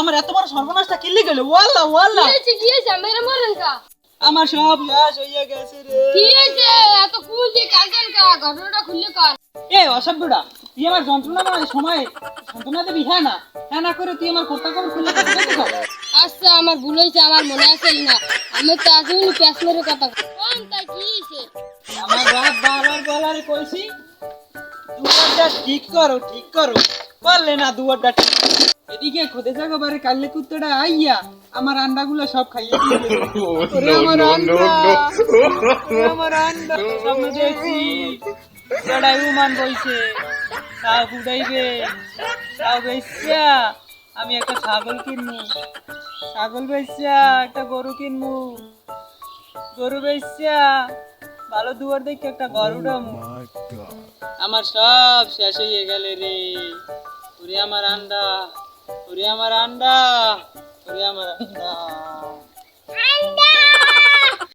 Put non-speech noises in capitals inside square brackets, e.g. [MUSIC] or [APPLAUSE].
আমার এত বড় সর্বনাশটা কিল্লি গেল? ওয়াল্লাহ ওয়াল্লাহ। কি হয়েছে মেরে মরেন কা আমার সব শেষ হইয়া গেছে রে। কি হয়েছে? এত কুল দিয়ে কাঁদেন কা? ঘটনাটা খুললে কর। এ অসভ্যটা। তুই আমার যন্ত্রণা দেওয়ার সময় যন্ত্রণা দেবি হ্যাঁ না হ্যাঁ না করে তুই আমার কম খুলে আচ্ছা আমার ভুল হয়েছে আমার মনে আছে না আমি তো আসলে প্যাস মেরে কথা কোন তাই কি হয়েছে? আমার বাপ বাবার বলারে কইছি দুয়ারটা ঠিক করো ঠিক করো। পারলে না দুয়ারটা ঠিক এদিকে খোদে জাগো বারে কাল্লে কুত্তটা আইয়া আমার আন্ডাগুলো সব খাইয়ে দিয়ে গেল। [LAUGHS] ওরে আমার আন্ডা ওরে আমার আন্ডা। স্বপ্ন দেখছি লড়াই উমান বইছে। তাও ফুটাইবে তাও বেশ্যা আমি একটা ছাগল কিনবো। ছাগল বেশ্যা একটা গরু কিনবো। গরু বেশ্যা ভালো দুয়ার দেখে একটা গরু ডামু আমার সব শেষ হয়ে গেল রে। ওরে আমার আন্ডা ওরে আমার আন্ডা ওরে আমার আন্ডা।